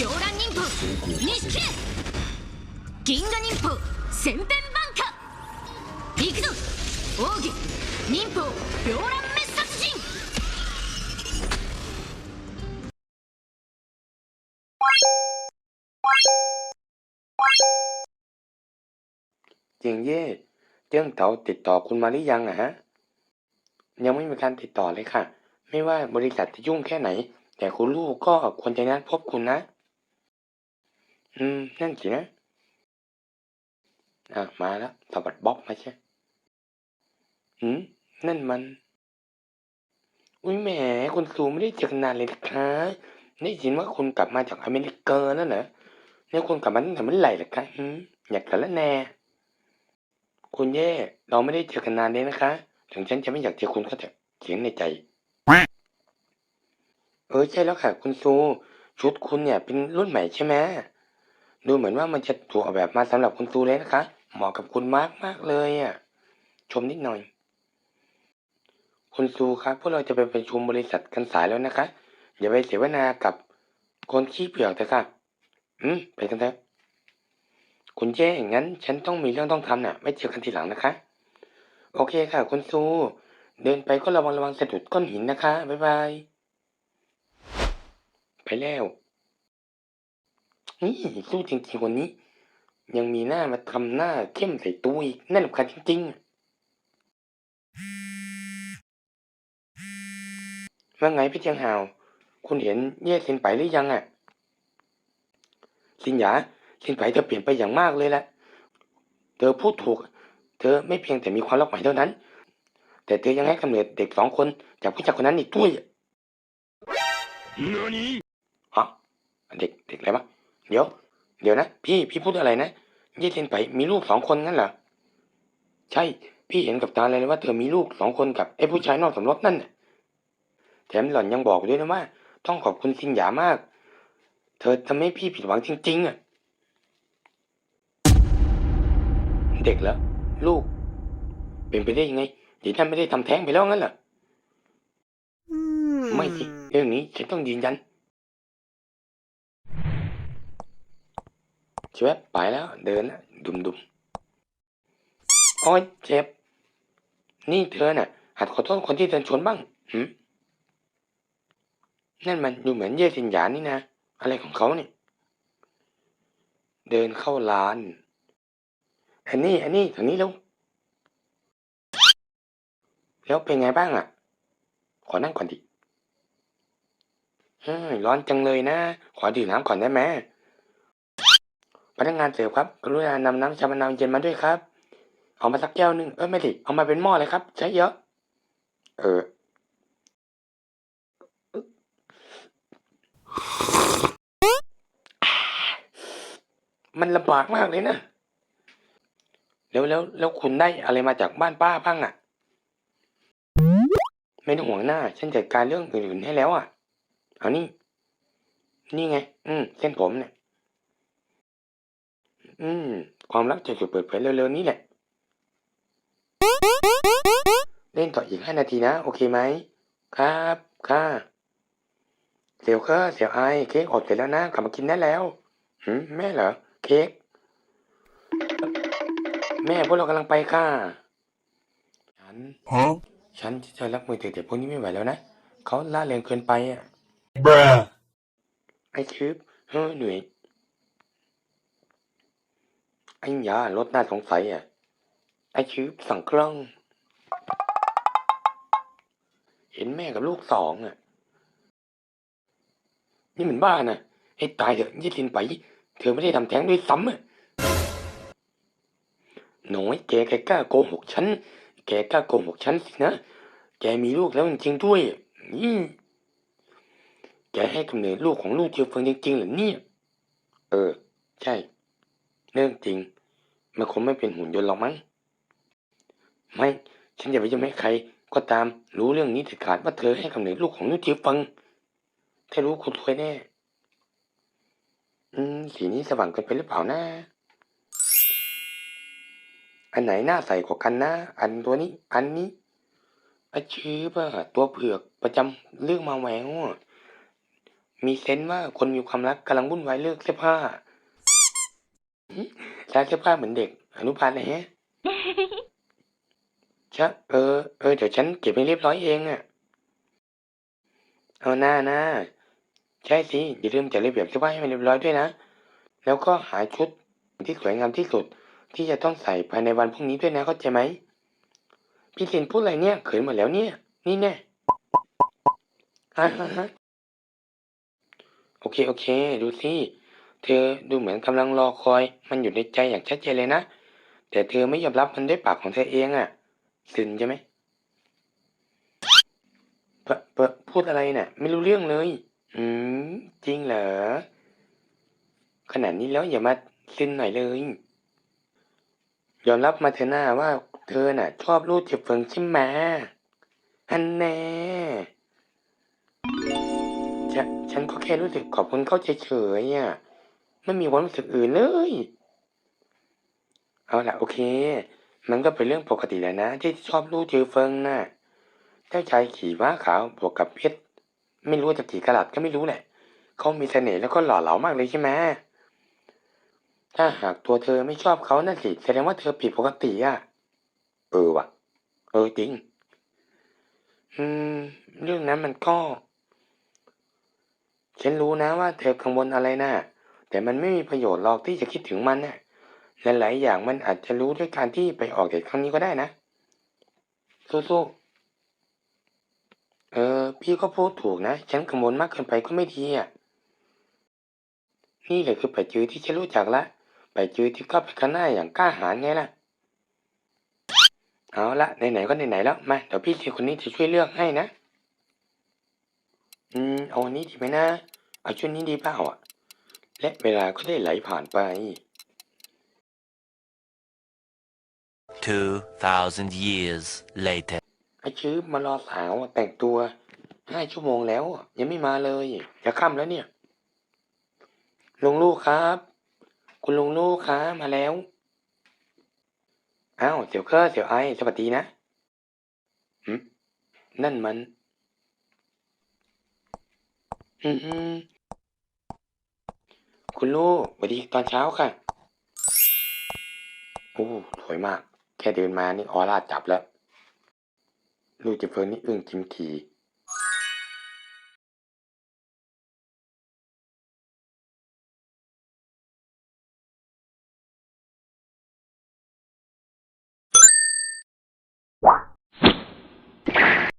洋蘭忍法錦銀河忍法千変万化行くぞ奥義忍法洋蘭滅殺人 เจียงเย่เจิ้งเต๋าติดต่อคุณมาหรือยังอะฮะ ยังไม่มีการติดต่อเลยค่ะ ไม่ว่าบริษัทจะยุ่งแค่ไหน แต่คุณลูกก็ควรจะนัดพบคุณนะ อืม นั่นสินะอะมาแล้วสวัสดบ๊อบมาใช่หืม นั่นมัน อุ้ยแหมคุณซูไม่ได้เจอกันนานเลยนะคะได้ยินว่าคุณกลับมาจากอเมริกานั่นเหรอเนี่ยคุณกลับมาตั้งแต่เมื่อไหร่ล่ะคะหืมอยากกันแล้วแน่ คุณเย่เราไม่ได้เจอกันนานเลยนะคะ ถึงฉันจะไม่อยากเจอคุณก็เถอะเสียงในใจ เออใช่แล้วค่ะ คุณซู ชุดคุณเนี่ยเป็นรุ่นใหม่ใช่ไหม ดูเหมือนว่ามันจะถูกออกแบบมาสำหรับคุณซูเลยนะคะ เหมาะกับคุณมากมากเลยอะ ชมนิดหน่อย คุณซูครับพวกเราจะไปประชุมบริษัทกันสายแล้วนะคะ อย่าไปเสวนากับคนขี้เผือกเถอะค่ะ อืม ไปกันเถอะ คุณเจ้งั้น ฉันต้องมีเรื่องต้องทำน่ะ ไม่เจอกันทีหลังนะคะ โอเคค่ะ คุณซู เดินไปก็ระวังระวังสะดุดก้อนหินนะคะ บ๊ายบาย ไปแล้ว นี่สู้จริงๆคนนี้ ยังมีหน้ามาทำหน้าเข้มใส่ตัวอีกน่ารำคาญจริงๆว่าไงพี่เจียงหาว คุณเห็นเย่สินไปหรือยังอะสินหยาสินไปเธอเปลี่ยนไปอย่างมากเลยแหละเธอพูดถูก เธอไม่เพียงแต่มีความรักใหม่เท่านั้น แต่เธอยังให้กำเนิดเด็กสองคนจากผู้ชายคนนั้นอีกด้วยอะฮะเด็กเด็กอะไรวะ เดี๋ยว เดี๋ยวนะ พี่พี่พูดอะไรนะเย่เซนไปมีลูกสองคนงั้นเหรอใช่ พี่เห็นกับตาเลยนะว่าเธอมีลูกสองคนกับไอ้ผู้ชายนอกสมรสนั่นน่ะแถมหล่อนยังบอกด้วยนะว่า ต้องขอบคุณซินหยามาก เธอทำให้พี่ผิดหวังจริง ๆอะเด็กเหรอลูก เป็นไปได้ยังไงเดี๋ยวท่านไม่ได้ทำแท้งไปแล้วงั้นเหรอไม่สิเรื่องนี้ฉันต้องยืนยัน เชฟไปแล้ว เดินแล้วดุมดุมๆโอ้ยเจ็บ นี่เธอน่ะ หัดขอโทษคนที่เดินชนบ้างหืมนั่นมันดูเหมือนเย่สินหยานนี่นะ อะไรของเขาเนี่ย เดินเข้าร้านอันนี้ อันนี้ทางนี้แล้ว แล้วเป็นไงบ้างอะ ขอนั่งก่อนดิเฮ้ยร้อนจังเลยนะ ขอดื่มน้ำก่อนได้ไหม พนักงานเสิร์ฟครับ กรุณานำน้ำชามะนาวเย็นมาด้วยครับ เอามาสักแก้วหนึ่งเออไม่ดิเอามาเป็นหม้อเลยครับ ใช้เยอะ เออ มันลำบากมากเลยนะ แล้วแล้วแล้วคุณได้อะไรมาจากบ้านป้าบ้างอะ ไม่ต้องห่วงหน้า ฉันจัดการเรื่องอื่นๆให้แล้วอะ เอานี่ นี่ไง อืม เส้นผมเนี่ย อืม ความลับจะถูกเปิดเผยเร็วๆนี้แหละ เล่นต่ออีกห้านาทีนะ โอเคไหม ครับค่ะเสี่ยวเคอเสี่ยวไอเค้กอดเสร็จแล้วนะกลับมากินได้แล้วหืมแม่เหรอ เค้ก แม่พวกเรากำลังไปค่ะ ฉัน Huh? ฉันจะรับมือเด็กๆพวกนี้ไม่ไหวแล้วนะเขาล่าเริงเกินไปอะ Bruh. ไอ้คืบเฮ้อเหนื่อย ไอ้ยารถน่าสงสัยอะ ไอ้คืบสั่งกล้อง เห็นแม่กับลูกสองอะ นี่มันบ้านะให้ตายเถอะยี่สินไป เธอไม่ได้ทำแท้งด้วยซ้ำอะหน้อยแกแกกล้าโกหกฉัน แกกล้าโกหกฉันสินะ แกมีลูกแล้วจริงๆด้วยนี่แกให้กำเนิดลูกของลูกเจียวเฟิงจริงๆเหรอเนี่ย เออ ใช่ เรื่องจริง มันคงไม่เป็นหุ่นยนต์หรอกมั้ง ไม่ ฉันจะไปจะไม่ให้ใคร ก็ตามรู้เรื่องนี้เด็ดขาดว่าเธอให้กำเนิดลูกของลูกเจียวฟิงถ้ารู้คุณรวยแน่ อืม สีนี้สว่างเกินไปหรือเปล่านะอันไหนหน้าใสกว่ากันนะ อันตัวนี้ อันนี้อาชื่อะตัวเผือกประจำเรื่องมาแหววอะมีเซนว่าคนมีความรักกำลังวุ่นวายเลือกเสื้อผ้า หึร้านเสื้อผ้าเหมือนเด็กอนุบาลนะฮะ ชะเออ เออ เดี๋ยวฉันเก็บให้เรียบร้อยเองอะเอาหน้าหน้า ใช่สิ อย่าลืมจัดระเบียบเสื้อผ้าให้มันเรียบร้อยด้วยนะ แล้วก็หาชุดที่สวยงามที่สุด ที่จะต้องใส่ภายในวันพรุ่งนี้ด้วยนะเข้าใจไหม พี่เซนพูดอะไรเนี่ย เขินหมดแล้วเนี่ย นี่แน่ฮะฮะฮะโอเค โอเค ดูสิ เธอดูเหมือนกำลังรอคอยมันอยู่ในใจอย่างชัดเจนเลยนะ แต่เธอไม่ยอมรับมันด้วยปากของเธอเองอะ่ะซึนใช่ไหมเปะเปะพูดอะไรน่ะ ไม่รู้เรื่องเลย อืม จริงเหรอ ขนาดนี้แล้วอย่ามาซึนหน่อยเลย ยอมรับมาเถอะหน้าว่าเธอน่ะ ชอบรูดเจ็บเฟิงใช่ไหมอันแน่ฉันฉันก็แค่รู้สึกขอบคุณเขาเฉยๆอะ ไม่มีความรู้สึกอื่นเลย เอาละโอเค มันก็เป็นเรื่องปกติแหล้วนะ ที่ชอบรูดเจอเฟิงน่ะเจ้าชายขี่ม้าขาวบวกกับเพชรไม่รู้จะกี่กะลัดก็ไม่รู้แหละเขามีเสน่ห์แล้วก็หล่อเหลามากเลยใช่ไหมถ้าหากตัวเธอไม่ชอบเขานั่นสิแสดงว่าเธอผิดปกติอะ เออว่ะเออจริง อืม เรื่องนั้นมันก็ ฉันรู้นะว่าเธอกังวลอะไรน่ะ แต่มันไม่มีประโยชน์หรอกที่จะคิดถึงมันน่ะและหลายอย่างมันอาจจะรู้ด้วยการที่ไปออกเดทครั้งนี้ก็ได้นะ สู้ๆเออ พี่ก็พูดถูกนะ ฉันกังวลมากเกินไปก็ไม่ดีอะ นี่แหละคือปัจจือที่ฉันรู้จักละปัจจือที่เข้าไปข้างหน้าอย่างกล้าหาญไงล่ะ เอาละไหนๆก็ไหนๆแล้วมาเดี๋ยวพี่เชคนนี้จะช่วยเลือกให้นะ อืมเอาอันนี้ดีไหมนะ เอาชุดนี้ดีเปล่าอะ และเวลาก็ได้ไหลผ่านไป 2,000 years later. ไอชื้อมารอสาวอะแต่งตัวห้าชั่วโมงแล้วอะยังไม่มาเลยจะค่ำแล้วเนี่ย ลุงลูกครับ คุณลุงลูกครับมาแล้ว อ้าวเสี่ยวเคอร์เสี่ยวไอสวัสดีนะหืมนั่นมัน อืม คุณลูกสวัสดีตอนเช้าค่ะ โอ้สวยมาก แค่เดินมานี่ออร่าจับแล้ว ลูกจะเฟิร์นนี่อึ้งจิมที